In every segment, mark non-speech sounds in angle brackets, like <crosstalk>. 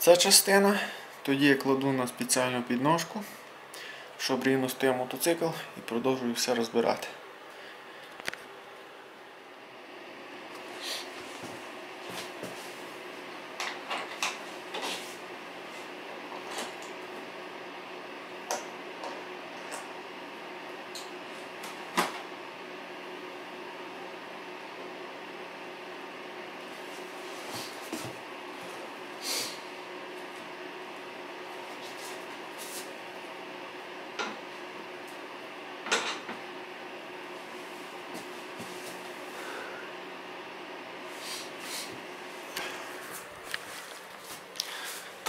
ця частина. Тоді я кладу на спеціальну підножку, щоб рівно мотоцикл і продовжую все розбирати.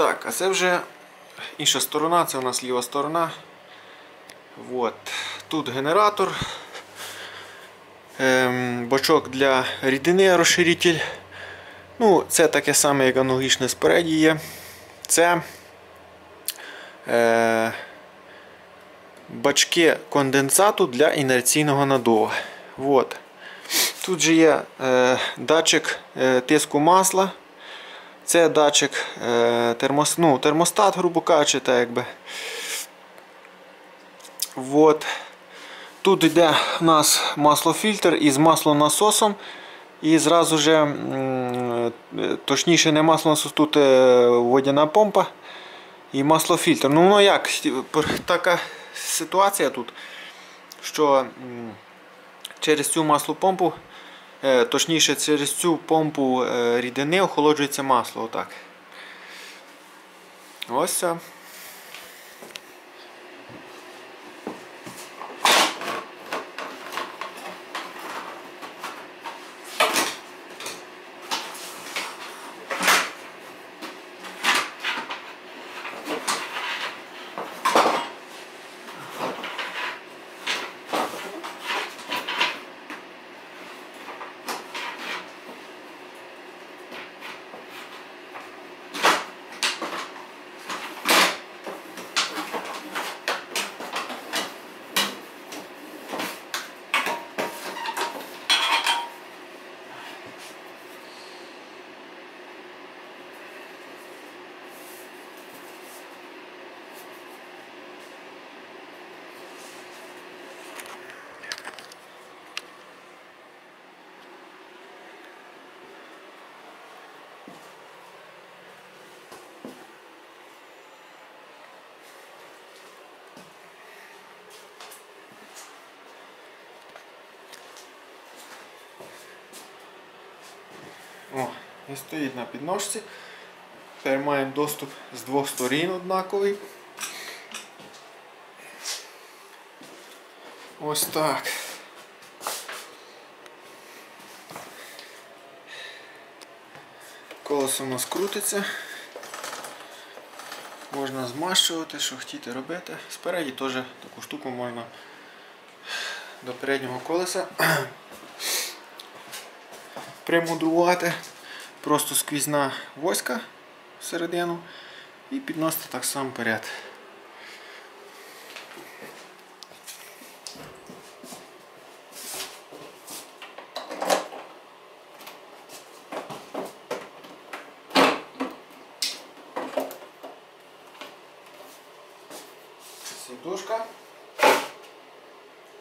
Так, а це вже інша сторона, це у нас ліва сторона. От. Тут генератор, ем, бачок для рідини розширитель. Ну, Це таке саме, як аналогічне спереді є. Це е, бачки конденсату для інерційного надува. От. Тут же є е, датчик е, тиску масла. Це датчик е, термос, ну, термостат, грубо кажучи, так якби. Вот. Тут йде у нас маслофільтр із маслонасосом. І зразу же, е, точніше, не маслонасос, тут е, водяна помпа і маслофільтр. Ну, воно як, така ситуація тут, що через цю маслопомпу Точніше, через цю помпу е, рідини охолоджується масло. Отак. Ось це. І стоїть на підножці. Тепер маємо доступ з двох сторін однаковий. Ось так. Колесо у нас крутиться. Можна змащувати, що хотіти робити. Спереді теж таку штуку можна до переднього колеса <clears throat> примудрувати. Просто сквізна воська всередину і підносити так само вперед. Сідушка,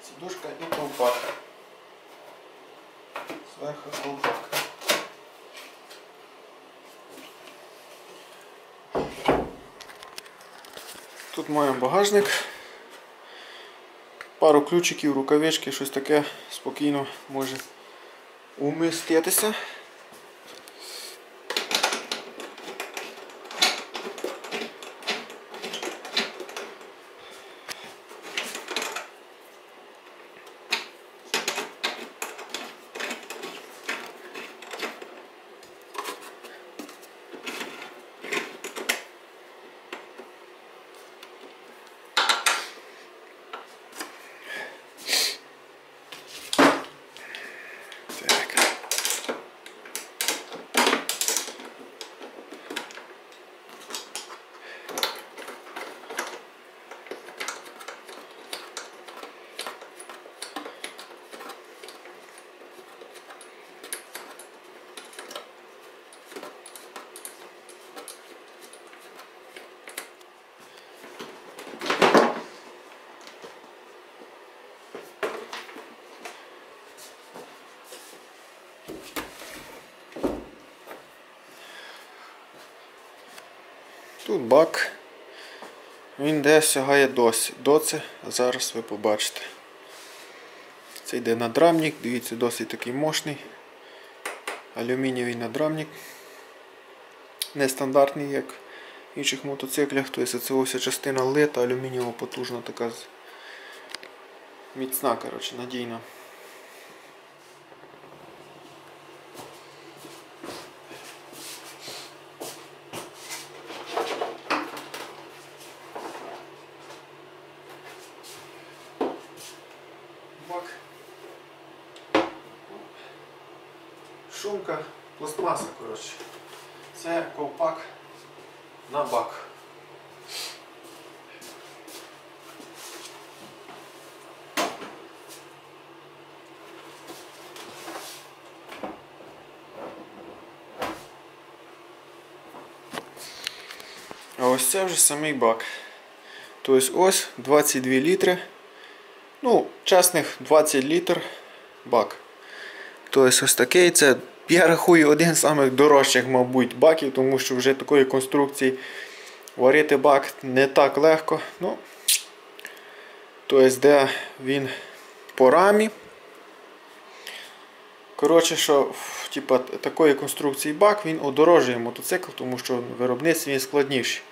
сідушка і ковпак. Зверху ковпак. Тут маємо багажник, пару ключиків, рукавички, щось таке спокійно може уміститися. Тут бак. Він де сягає досі. Доці, зараз ви побачите. Це йде надрамник, дивіться, досить такий мощний. Алюмінієвий надрамник. Нестандартний, як в інших мотоциклях. Тобто це ось частина лита, алюмінієва потужна така міцна, коротше, надійна. Бак. Шумка, пластмаса, коротше. Це ковпак на бак. А ось це вже самий бак. Тобто ось 22 літри. Ну, чесних 20 літр бак. Тобто ось такий це, я рахую, один з самих дорожчих, мабуть, баків, тому що вже такої конструкції варити бак не так легко. Ну, де він по рамі. Коротше, що в, типа, такої конструкції бак він одорожує мотоцикл, тому що в виробництві він складніший.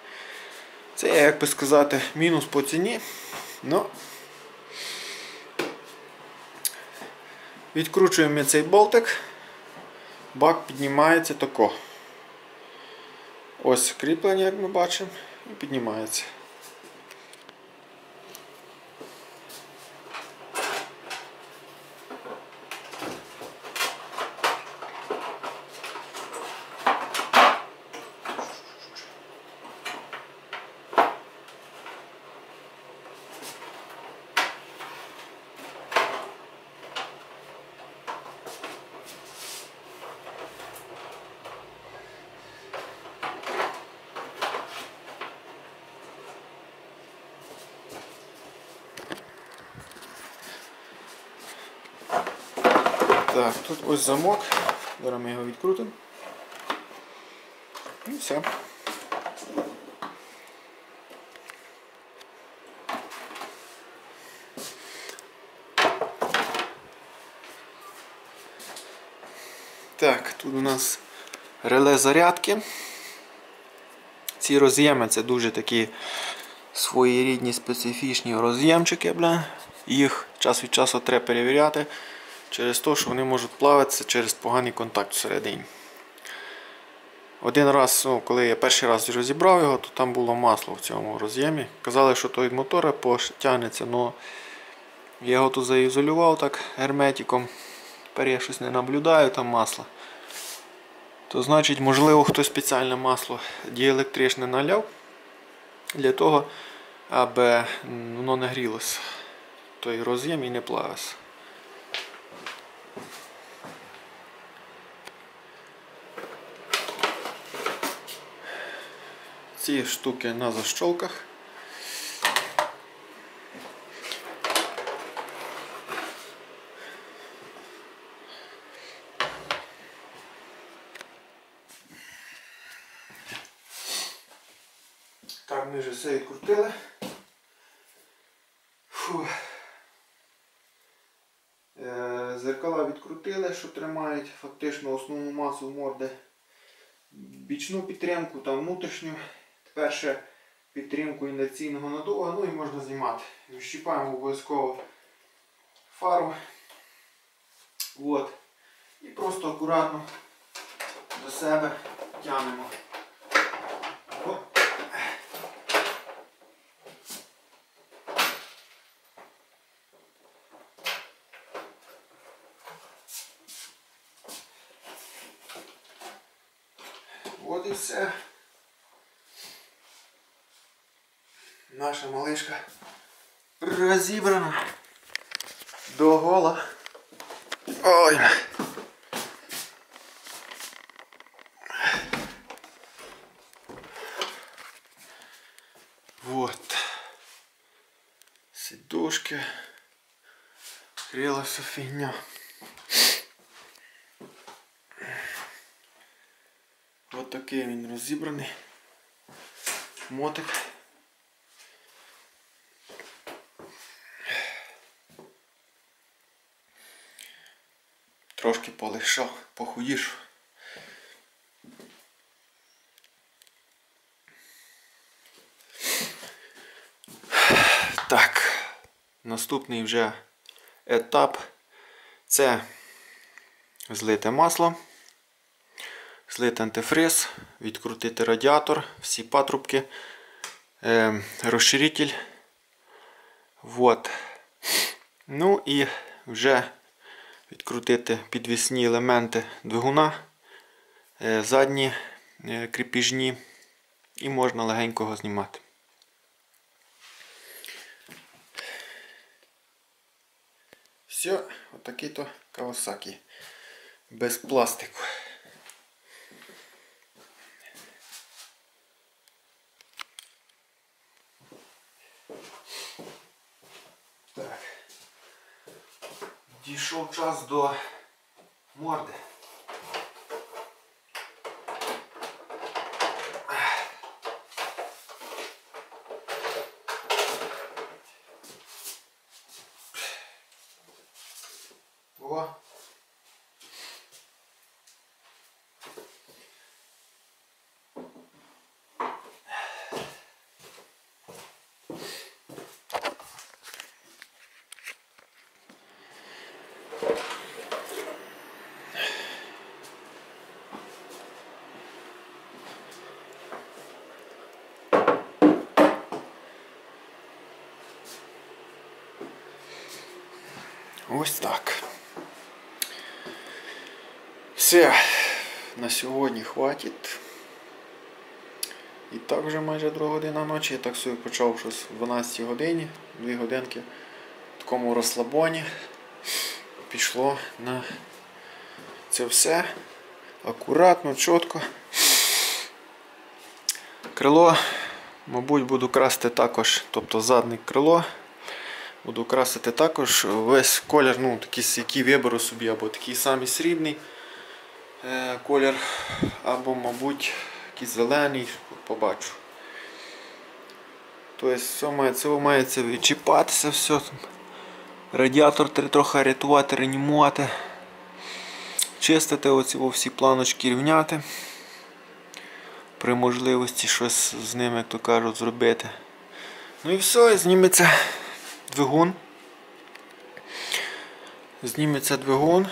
Це, як би сказати, мінус по ціні. Ну, Відкручуємо цей болтик, бак піднімається тако. Ось кріплення, як ми бачимо, і піднімається. Так, тут ось замок. Зараз ми його відкрутимо. І все. Так, тут у нас реле зарядки. Ці роз'єми це дуже такі своєрідні специфічні роз'ємчики, бля. Їх час від часу треба перевіряти через те, що вони можуть плаватися через поганий контакт всередині. Один раз, ну, коли я перший раз розібрав його, то там було масло в цьому роз'ємі. Казали, що той від мотора потягнеться, але я його тут заізолював так герметиком. Тепер я щось не наблюдаю там масла. То значить, можливо, хтось спеціальне масло діелектричне наляв для того, аби воно не грілося. Той роз'єм і не плавився. Ці штуки на защолках. Так, ми вже все відкрутили. Фу. Е, Зеркала відкрутили, що тримають фактично основну масу морди. Бічну підтримку та внутрішню. Тепер ще підтримку інерційного надуга, ну і можна знімати. Щіпаємо обов'язково фару. От. І просто акуратно до себе тягнемо. От і все. Наша малишка розібрана до гола. Ой. Вот. Сидушки. Крила все фігня. От такий він розібраний. мотик. Трошки полегшав, похудішав. Так, наступний вже етап це злите масло, злити антифриз, відкрутити радіатор, всі патрубки, е, розширитель. Вот. Ну і вже відкрутити підвісні елементи двигуна, е, задні е, кріпіжні, і можна легенько його знімати. Все, отакий то Кавасакі. Без пластику. Так. Дійшов час до морди. Ось так. Все, на сьогодні хватить. І так вже майже друга година ночі. Я так собі почав щось в 12 годині, 2 годинки в такому розслабоні. Пішло на це все. Акуратно, чітко. Крило, мабуть, буду красти також, тобто задне крило. Буду красити також весь колір, ну, такий, який виберу собі, або такий самий срібний е, колір, або, мабуть, якийсь зелений, побачу. Тобто все має, це мається відчіпатися все. Радіатор трохи рятувати, реанімувати, чистити оці всі планочки рівняти. При можливості щось з ними, як то кажуть, зробити. Ну і все, і зніметься двигун. Зніметься двигун.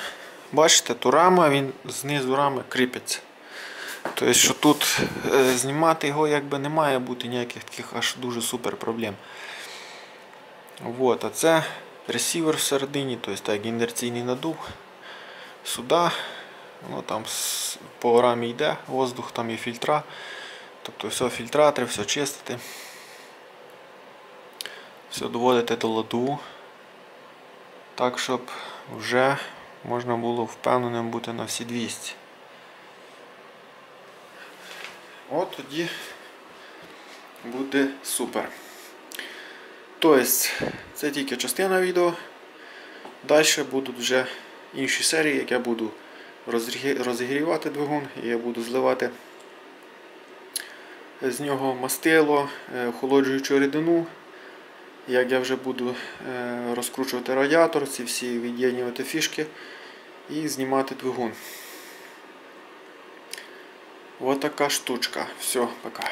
Бачите, ту рама, він знизу рами кріпиться. Тобто, що тут е, знімати його якби не має бути ніяких таких аж дуже супер проблем. Вот, а це ресівер всередині, тобто так, інерційний надув. Сюди, воно там по рамі йде, воздух, там є фільтра. Тобто все фільтра, треба все чистити. Все доводити до ладу, так, щоб вже можна було впевненим бути на всі 200. От тоді буде супер. Тобто, це тільки частина відео. Далі будуть вже інші серії, як я буду розігрівати двигун, і я буду зливати з нього мастило, охолоджуючу рідину. Як я вже буду розкручувати радіатор, ці всі від'єднювати фішки і знімати двигун. Ось така штучка. Все, пока.